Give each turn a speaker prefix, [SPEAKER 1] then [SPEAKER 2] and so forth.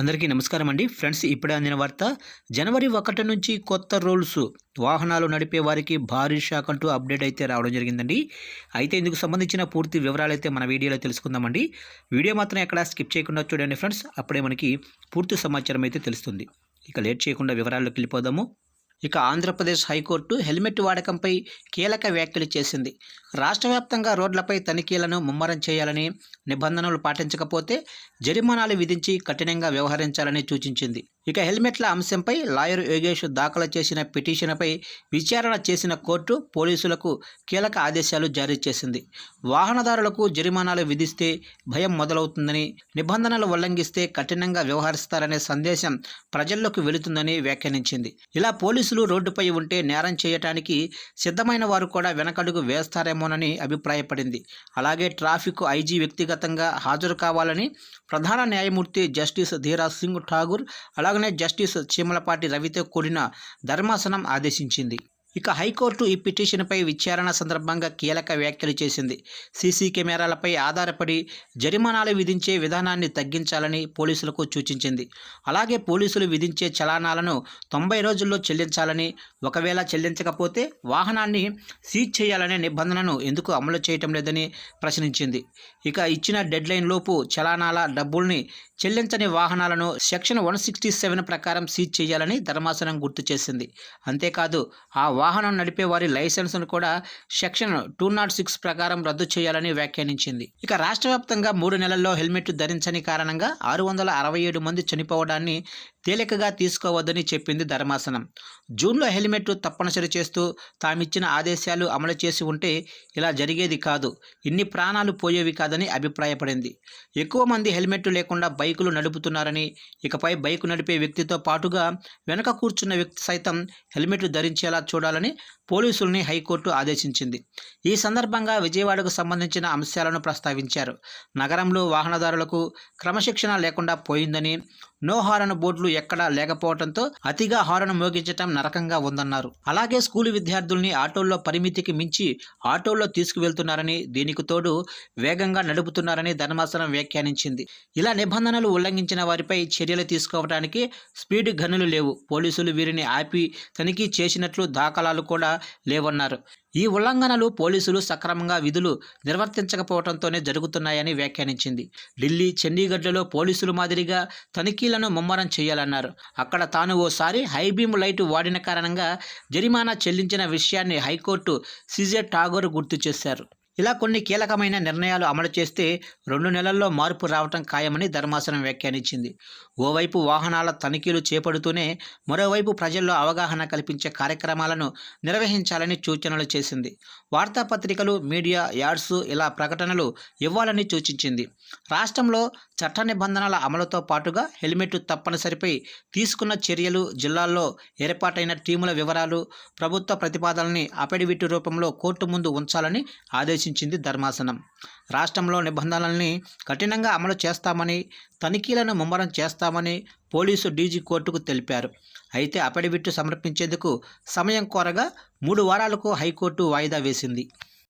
[SPEAKER 1] అందరికీ నమస్కారం అండి. ఫ్రెండ్స్ ఇప్పుడే అందిన వార్త జనవరి ఒకటి నుంచి కొత్త రూల్స్ వాహనాలు నడిపే వారికి భారీ షాక్ అంటూ అప్డేట్ అయితే రావడం జరిగిందండి. అయితే ఇందుకు సంబంధించిన పూర్తి వివరాలు అయితే మన వీడియోలో తెలుసుకుందామండి. వీడియో మాత్రం ఎక్కడ స్కిప్ చేయకుండా చూడండి ఫ్రెండ్స్. అప్పుడే మనకి పూర్తి సమాచారం అయితే తెలుస్తుంది. ఇక లేట్ చేయకుండా వివరాల్లోకి వెళ్ళిపోదాము. ఇక ఆంధ్రప్రదేశ్ హైకోర్టు హెల్మెట్ వాడకంపై కీలక వ్యాఖ్యలు చేసింది. రాష్ట్ర వ్యాప్తంగా రోడ్లపై తనిఖీలను ముమ్మరం చేయాలని నిబంధనలు పాటించకపోతే జరిమానాలు విధించి కఠినంగా వ్యవహరించాలని సూచించింది. ఇక హెల్మెట్ల అంశంపై లాయర్ యోగేష్ దాఖలు చేసిన పిటిషన్పై విచారణ చేసిన కోర్టు పోలీసులకు కీలక ఆదేశాలు జారీ చేసింది. వాహనదారులకు జరిమానాలు విధిస్తే భయం మొదలవుతుందని నిబంధనలు ఉల్లంఘిస్తే కఠినంగా వ్యవహరిస్తారనే సందేశం ప్రజల్లోకి వెళుతుందని వ్యాఖ్యానించింది. ఇలా పోలీసులు రోడ్డుపై ఉంటే నేరం చేయటానికి సిద్ధమైన వారు కూడా వెనకడుగు వేస్తారేమో వేస్తారేమోనని అభిప్రాయపడింది. అలాగే ట్రాఫిక్ ఐజీ వ్యక్తిగతంగా హాజరు కావాలని ప్రధాన న్యాయమూర్తి జస్టిస్ ధీరాజ్ సింగ్ ఠాగూర్ అలాగనే జస్టిస్ చీమలపాటి రవితో కూడిన ధర్మాసనం ఆదేశించింది. ఇక హైకోర్టు ఈ పిటిషన్పై విచారణ సందర్భంగా కీలక వ్యాఖ్యలు చేసింది. సీసీ కెమెరాలపై ఆధారపడి జరిమానాలు విధించే విధానాన్ని తగ్గించాలని పోలీసులకు సూచించింది. అలాగే పోలీసులు విధించే చలానాలను తొంభై రోజుల్లో చెల్లించాలని ఒకవేళ చెల్లించకపోతే వాహనాన్ని సీజ్ చేయాలనే నిబంధనను ఎందుకు అమలు చేయటం లేదని ప్రశ్నించింది. ఇక ఇచ్చిన డెడ్లైన్ లోపు చలానాల డబ్బుల్ని చెల్లించని వాహనాలను సెక్షన్ వన్ సిక్స్టీ సెవెన్ ప్రకారం సీజ్ చేయాలని ధర్మాసనం గుర్తు చేసింది. అంతేకాదు ఆ వాహనం నడిపే వారి లైసెన్స్ను కూడా సెక్షన్ టూ నాట్ సిక్స్ ప్రకారం రద్దు చేయాలని వ్యాఖ్యానించింది. ఇక రాష్ట్ర వ్యాప్తంగా మూడు నెలల్లో హెల్మెట్ ధరించని కారణంగా ఆరు వందల అరవై ఏడు మంది చనిపోవడాన్ని తేలికగా తీసుకోవద్దని చెప్పింది ధర్మాసనం. జూన్లో హెల్మెట్ తప్పనిసరి చేస్తూ తామిచ్చిన ఆదేశాలు అమలు చేసి ఉంటే ఇలా జరిగేది కాదు. ఇన్ని ప్రాణాలు పోయేవి కాదని అభిప్రాయపడింది. ఎక్కువ మంది హెల్మెట్ లేకుండా బైకులు నడుపుతున్నారని ఇకపై బైకు నడిపే వ్యక్తితో పాటుగా వెనక కూర్చున్న వ్యక్తి సైతం హెల్మెట్లు ధరించేలా చూడాలని పోలీసుల్ని హైకోర్టు ఆదేశించింది. ఈ సందర్భంగా విజయవాడకు సంబంధించిన అంశాలను ప్రస్తావించారు. నగరంలో వాహనదారులకు క్రమశిక్షణ లేకుండా పోయిందని నో హారన్ బోర్డులు ఎక్కడా లేకపోవడంతో అతిగా హారన్ మోగించటం నరకంగా ఉందన్నారు. అలాగే స్కూలు విద్యార్థుల్ని ఆటోల్లో పరిమితికి మించి ఆటోల్లో తీసుకువెళ్తున్నారని దీనికి తోడు వేగంగా నడుపుతున్నారని ధర్మాసనం వ్యాఖ్యానించింది. ఇలా నిబంధనలు ఉల్లంఘించిన వారిపై చర్యలు తీసుకోవడానికి స్పీడ్ గన్నులు లేవు. పోలీసులు వీరిని ఆపి తనిఖీ చేసినట్లు దాఖలాలు కూడా లేవన్నారు. ఈ ఉల్లంఘనలు పోలీసులు సక్రమంగా విధులు నిర్వర్తించకపోవడంతోనే జరుగుతున్నాయని వ్యాఖ్యానించింది. ఢిల్లీ చండీగఢ్లలో పోలీసులు మాదిరిగా తనిఖీలను ముమ్మరం చేయాలన్నారు. అక్కడ తాను ఓసారి హైబీమ్ లైట్ వాడిన కారణంగా జరిమానా చెల్లించిన విషయాన్ని హైకోర్టు సిజే ఠాగూర్ గుర్తు చేశారు. ఇలా కొన్ని కీలకమైన నిర్ణయాలు అమలు చేస్తే రెండు నెలల్లో మార్పు రావటం ఖాయమని ధర్మాసనం వ్యాఖ్యానించింది. ఓవైపు వాహనాల తనిఖీలు చేపడుతూనే మరోవైపు ప్రజల్లో అవగాహన కల్పించే కార్యక్రమాలను నిర్వహించాలని సూచనలు చేసింది. వార్తాపత్రికలు మీడియా యాడ్స్ ఇలా ప్రకటనలు ఇవ్వాలని సూచించింది. రాష్ట్రంలో చట్ట నిబంధనల అమలుతో పాటుగా హెల్మెట్ తప్పనిసరిపై తీసుకున్న చర్యలు జిల్లాల్లో ఏర్పాటైన టీముల వివరాలు ప్రభుత్వ ప్రతిపాదనల్ని అపెడివిట్ రూపంలో కోర్టు ముందు ఉంచాలని ఆదేశించింది. ధర్మాసనం. రాష్ట్రంలో నిబంధనల్ని కఠినంగా అమలు చేస్తామని తనిఖీలను ముమ్మరం చేస్తామని పోలీసు డీజీ కోర్టుకు తెలిపారు. అయితే అఫిడవిట్ సమర్పించేందుకు సమయం కోరగా మూడు వారాలకు హైకోర్టు వాయిదా వేసింది.